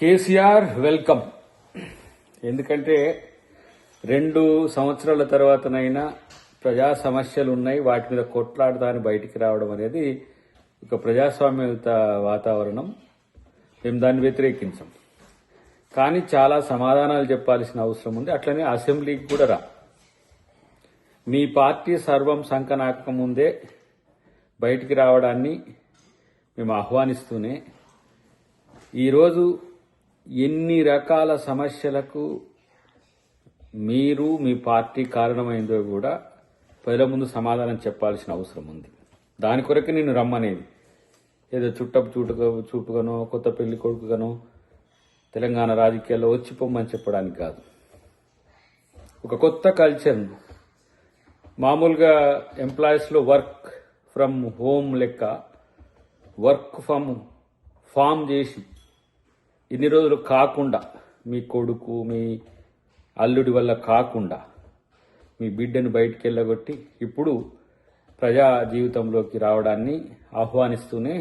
KCR welcome. ఎందుకంటే రెండు సంవత్సరాల తర్వాతనైనా ప్రజా సమస్యలు ఉన్నాయి వాటి మీద కొట్లాడదాని బయటికి రావడం అనేది ఒక ప్రజాస్వామ్యత వాతావరణం. మేము దాన్ని వ్యతిరేకించాం. కానీ చాలా సమాధానాలు చెప్పాల్సిన అవసరం ఉంది. అట్లనే అసెంబ్లీకి కూడా రా. మీ పార్టీ సర్వం సంకనాక ముందే బయటికి రావడాన్ని మేము ఆహ్వానిస్తూనే ఈరోజు ఎన్ని రకాల సమస్యలకు మీరు మీ పార్టీ కారణమైందో కూడా ప్రజల ముందు సమాధానం చెప్పాల్సిన అవసరం ఉంది. దాని కొరకు నేను రమ్మనేది. ఏదో చుట్టపు చూటుగా చూపుగానో కొత్త పెళ్ళి కొడుకుగానో తెలంగాణ రాజకీయాల్లో వచ్చి పొమ్మని చెప్పడానికి కాదు. ఒక కొత్త కల్చర్ మామూలుగా ఎంప్లాయీస్లో వర్క్ ఫ్రమ్ హోమ్ లెక్క వర్క్ ఫ్రమ్ ఫామ్ చేసి ఇన్ని రోజులు కాకుండా మీ కొడుకు మీ అల్లుడి వల్ల కాకుండా మీ బిడ్డను బయటికి వెళ్ళగొట్టి ఇప్పుడు ప్రజా జీవితంలోకి రావడాన్ని ఆహ్వానిస్తూనే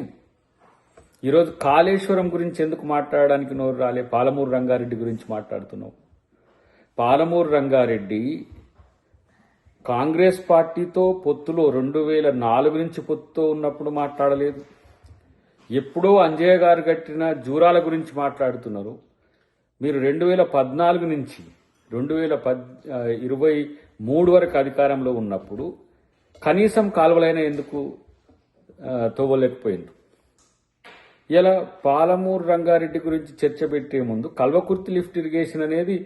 ఈరోజు కాళేశ్వరం గురించి ఎందుకు మాట్లాడడానికి నోరు రాలే? పాలమూరు రంగారెడ్డి గురించి మాట్లాడుతున్నావు పాలమూరు రంగారెడ్డి కాంగ్రెస్ పార్టీతో పొత్తులో రెండు వేల నాలుగు నుంచి పొత్తుతో ఉన్నప్పుడు మాట్లాడలేదు. ఎప్పుడో అంజయ్య గారు కట్టిన జూరాల గురించి మాట్లాడుతున్నారు. మీరు రెండు వేల పద్నాలుగు నుంచి రెండు వేల పద్ ఇరవై మూడు వరకు అధికారంలో ఉన్నప్పుడు కనీసం కాలువలైన ఎందుకు తోవలేకపోయింది తవ్వలేకపోయింది ఇలా పాలమూరు రంగారెడ్డి గురించి చర్చ పెట్టే ముందు కల్వకుర్తి లిఫ్ట్ ఇరిగేషన్ అనేది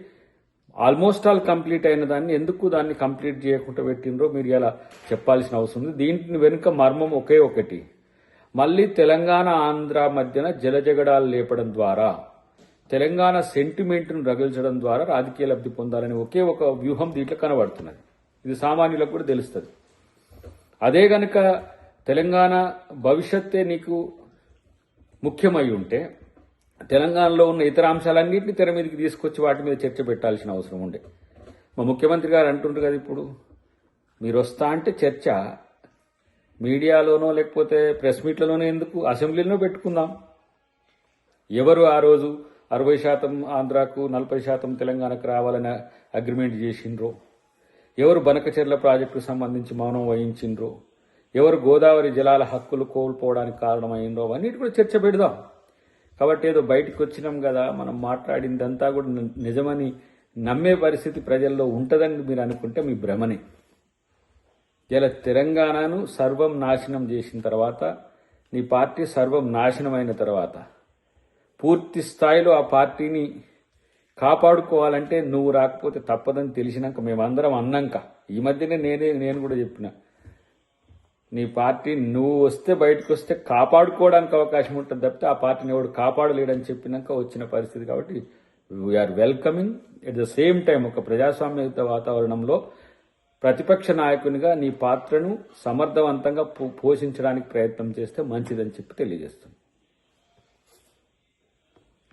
ఆల్మోస్ట్ ఆల్ కంప్లీట్ అయిన దాన్ని ఎందుకు దాన్ని కంప్లీట్ చేయకుండా పెట్టినరో మీరు ఇలా చెప్పాల్సిన అవసరం ఉంది. దీంట్ని వెనుక మర్మం ఒకే ఒకటి. మళ్ళీ తెలంగాణ ఆంధ్ర మధ్యన జలజగడాలు లేపడం ద్వారా తెలంగాణ సెంటిమెంట్ను రగిల్చడం ద్వారా రాజకీయ లబ్ధి పొందాలని ఒకే ఒక వ్యూహం దీంట్లో కనబడుతున్నది. ఇది సామాన్యులకు కూడా తెలుస్తుంది. అదే గనక తెలంగాణ భవిష్యత్తే నీకు ముఖ్యమై ఉంటే తెలంగాణలో ఉన్న ఇతర అంశాలన్నింటినీ తెర మీదకి తీసుకొచ్చి వాటి మీద చర్చ పెట్టాల్సిన అవసరం ఉండే. మా ముఖ్యమంత్రి గారు అంటుంటారు కదా ఇప్పుడు మీరు వస్తా అంటే చర్చ మీడియాలోనో లేకపోతే ప్రెస్ మీట్లలోనో ఎందుకు? అసెంబ్లీలో పెట్టుకుందాం. ఎవరు ఆ రోజు అరవై శాతం ఆంధ్రాకు నలభై శాతం తెలంగాణకు రావాలని అగ్రిమెంట్ చేసిండ్రో? ఎవరు బనకచెర్ల ప్రాజెక్టుకు సంబంధించి మౌనం వహించిండ్రో? ఎవరు గోదావరి జలాల హక్కులు కోల్పోవడానికి కారణమైందో? అన్నిటి కూడా చర్చ పెడదాం. కాబట్టి ఏదో బయటకు వచ్చినాం కదా మనం మాట్లాడిందంతా కూడా నిజమని నమ్మే పరిస్థితి ప్రజల్లో ఉంటుందని మీరు అనుకుంటే మీ భ్రమనే. ఇలా తెలంగాణను సర్వం నాశనం చేసిన తర్వాత నీ పార్టీ సర్వం నాశనమైన తర్వాత పూర్తి స్థాయిలో ఆ పార్టీని కాపాడుకోవాలంటే నువ్వు రాకపోతే తప్పదని తెలిసినాక మేమందరం అన్నాక. ఈ మధ్యనే నేనే నేను కూడా చెప్పిన. నీ పార్టీ నువ్వు వస్తే బయటకు వస్తే కాపాడుకోవడానికి అవకాశం ఉంటుంది తప్పితే ఆ పార్టీని ఎవడు కాపాడలేడని చెప్పినాక వచ్చిన పరిస్థితి కాబట్టి we are welcoming at the same time ఒక ప్రజాస్వామ్యయుత వాతావరణంలో ప్రతిపక్ష నాయకునిగా నీ పాత్రను సమర్థవంతంగా పో- పోషించడానికి ప్రయత్నం చేస్తే మంచిదని చెప్పి తెలియజేస్తుంది